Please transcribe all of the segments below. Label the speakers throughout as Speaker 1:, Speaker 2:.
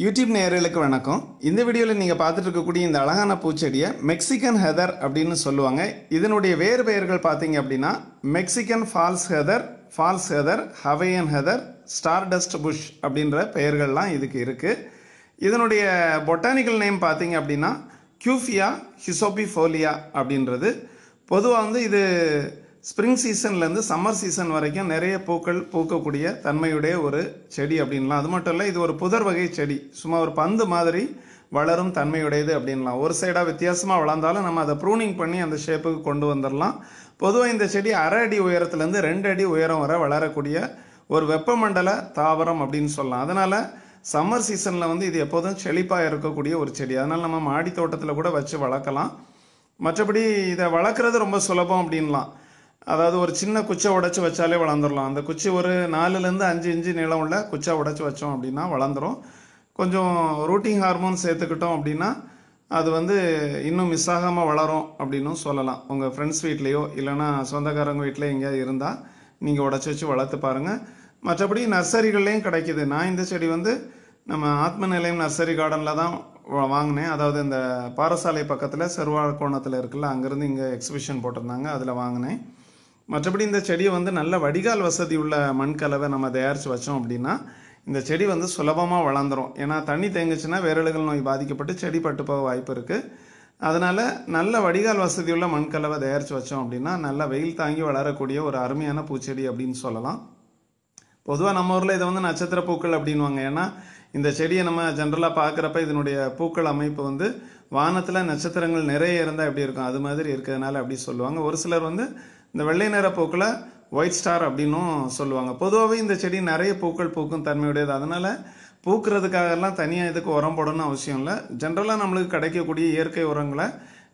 Speaker 1: YouTube நேயர்களுக்கு வணக்கம். இந்த வீடியோவில் நீங்கள் பார்த்துட்டு இருக்கக்கூடிய இந்த அழகான பூச்செடியை மெக்சிகன் ஹெதர் அப்படின்னு சொல்லுவாங்க. இதனுடைய வேறு பெயர்கள் பார்த்தீங்க அப்படின்னா Mexican false heather false heather Hawaiian heather star dust bush அப்படின்ற பெயர்கள்லாம் இதுக்கு இருக்குது இதனுடைய பொட்டானிக்கல் நேம் பார்த்தீங்க அப்படின்னா கியூஃபியா ஹிசோபிஃபோலியா அப்படின்றது. பொதுவாக வந்து இது ஸ்ப்ரிங் சீசன்லேருந்து சம்மர் சீசன் வரைக்கும் நிறைய பூக்கள் பூக்கக்கூடிய தன்மையுடைய ஒரு செடி அப்படின்லாம். அது மட்டும் இல்லை இது ஒரு புதர் வகை செடி. சும்மா ஒரு பந்து மாதிரி வளரும் தன்மையுடையது அப்படின்லாம். ஒரு சைடாக வித்தியாசமாக வளர்ந்தாலும் நம்ம அதை ப்ரூனிங் பண்ணி அந்த ஷேப்புக்கு கொண்டு வந்துடலாம் பொதுவாக இந்த செடி அரை அடி உயரத்துலேருந்து ரெண்டு அடி உயரம் வரை வளரக்கூடிய ஒரு வெப்பமண்டல தாவரம் அப்படின்னு சொல்லலாம். அதனால் சம்மர் சீசனில் வந்து இது எப்போதும் செழிப்பாக இருக்கக்கூடிய ஒரு செடி. அதனால் நம்ம மாடி தோட்டத்தில் கூட வச்சு வளர்க்கலாம். மற்றபடி இதை வளர்க்குறது ரொம்ப சுலபம் அப்படின்லாம். அதாவது ஒரு சின்ன குச்சை உடைச்சி வச்சாலே வளர்ந்துடலாம். அந்த குச்சி ஒரு நாலுலேருந்து அஞ்சு இன்ச்சு நீளம் உள்ள குச்சை உடைச்சி வச்சோம் அப்படின்னா வளர்ந்துடும் கொஞ்சம் ரூட்டிங் ஹார்மோன் சேர்த்துக்கிட்டோம் அப்படின்னா அது வந்து இன்னும் மிஸ் ஆகாமல் வளரும் அப்படின்னும் சொல்லலாம். உங்கள் ஃப்ரெண்ட்ஸ் வீட்லேயோ இல்லைன்னா சொந்தக்காரங்க வீட்டில் எங்கேயாவது இருந்தால் நீங்கள் உடச்சி வச்சு வளர்த்து பாருங்கள் மற்றபடி நர்சரிகள்லேயும் கிடைக்கிது. நான் இந்த செடி வந்து நம்ம ஆத்ம நிலையம் நர்சரி கார்டனில் தான் வாங்கினேன். அதாவது இந்த பாரசாலை பக்கத்தில் செருவாழ் கோணத்தில் இருக்குல்ல அங்கேருந்து இங்கே எக்ஸிபிஷன் போட்டிருந்தாங்க. அதில் வாங்கினேன். மற்றபடி இந்த செடியை வந்து நல்ல வடிகால் வசதி உள்ள மண் கலவை நம்ம தயாரித்து வச்சோம் அப்படின்னா இந்த செடி வந்து சுலபமாக வளர்ந்துரும். ஏன்னா தண்ணி தேங்குச்சுன்னா வேரழுகள் நோய் பாதிக்கப்பட்டு செடி பட்டு போக வாய்ப்பு இருக்குது அதனால் நல்ல வடிகால் வசதி உள்ள மண் கலவை தயாரித்து வச்சோம் அப்படின்னா நல்ல வெயில் தாங்கி வளரக்கூடிய ஒரு அருமையான பூச்செடி அப்படின்னு சொல்லலாம். பொதுவாக நம்ம ஊரில் இதை வந்து நட்சத்திர பூக்கள் அப்படின்வாங்க ஏன்னா இந்த செடியை நம்ம ஜென்ரலாக பார்க்குறப்ப இதனுடைய பூக்கள் அமைப்பு வந்து வானத்தில் நட்சத்திரங்கள் நிறைய இருந்தால் எப்படி இருக்கும்? அது மாதிரி இருக்கிறதுனால அப்படி சொல்லுவாங்க. ஒரு சிலர் வந்து இந்த வெள்ளை நிற பூக்களை ஒயிட் ஸ்டார் அப்படின்னும் சொல்லுவாங்க. பொதுவாகவே இந்த செடி நிறைய பூக்கள் பூக்கும் தன்மையுடையது. அதனால் பூக்கிறதுக்காகலாம் தனியாக இதுக்கு உரம் போடணும்னு அவசியம் இல்லை. ஜென்ரலாக நம்மளுக்கு கிடைக்கக்கூடிய இயற்கை உரங்களை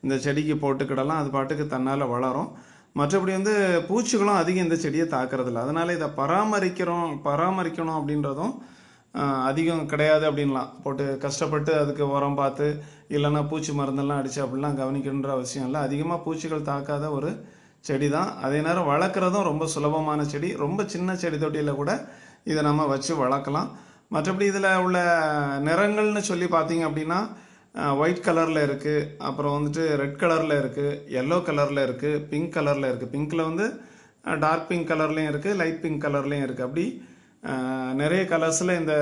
Speaker 1: இந்த செடிக்கு போட்டுக்கிடலாம். அது பாட்டுக்கு தன்னால் வளரும். மற்றபடி வந்து பூச்சிகளும் அதிகம் இந்த செடியை தாக்குறதில்ல. அதனால் இதை பராமரிக்கிறோம் பராமரிக்கணும் அப்படின்றதும் அதிகம் கிடையாது அப்படின்லாம். போட்டு கஷ்டப்பட்டு அதுக்கு உரம் பார்த்து இல்லைன்னா பூச்சி மருந்தெல்லாம் அடித்து அப்படிலாம் கவனிக்கணுன்ற அவசியம் இல்லை. அதிகமாக பூச்சிகள் தாக்காத ஒரு செடி தான் அதே நேரம் வளர்க்குறதும் ரொம்ப சுலபமான செடி. ரொம்ப சின்ன செடி தொட்டியில் கூட இதை நம்ம வச்சு வளர்க்கலாம். மற்றபடி இதில் உள்ள நிறங்கள்னு சொல்லி பார்த்தீங்க அப்படின்னா ஒயிட் கலரில் இருக்குது அப்புறம் வந்துட்டு ரெட் கலரில் இருக்குது எல்லோ கலரில் இருக்குது பிங்க் கலரில் இருக்குது பிங்க்கில் வந்து டார்க் பிங்க் கலர்லேயும் இருக்குது லைட் பிங்க் கலர்லேயும் இருக்குது அப்படி நிறைய கலர்ஸில் இந்த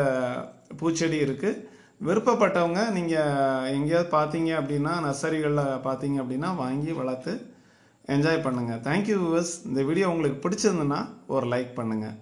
Speaker 1: பூச்செடி இருக்குது விருப்பப்பட்டவங்க நீங்கள் எங்கேயாவது பார்த்தீங்க அப்படின்னா நர்சரிகளில் பார்த்தீங்க அப்படின்னா வாங்கி வளர்த்து என்ஜாய் பண்ணுங்கள் தேங்க்யூ வியூவர்ஸ் இந்த வீடியோ உங்களுக்கு பிடிச்சிருந்துன்னா ஒரு லைக் பண்ணுங்கள்